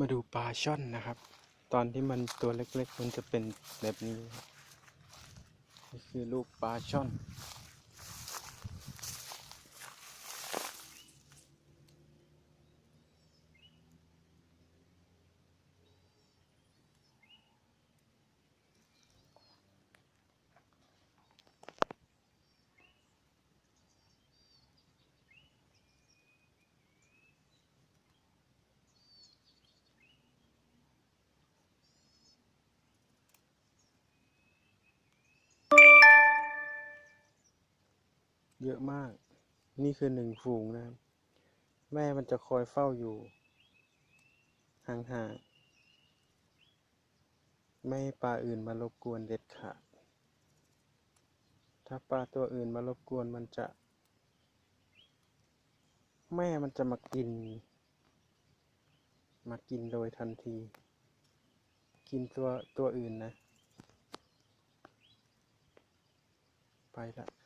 มาดูปลาช่อนนะครับ ตอนที่มันตัวเล็กๆ มันจะเป็นแบบนี้นี่คือลูกปลาช่อน เยอะมาก นี่คือหนึ่งฝูงนะครับ แม่มันจะคอยเฝ้าอยู่ ห่างๆ ไม่ให้ปลาอื่นมารบกวนเด็ดขาด ถ้าปลาตัวอื่นมารบกวนมันจะ แม่มันจะมากิน มากินโดยทันที กินตัวตัวอื่นนะ ไปละ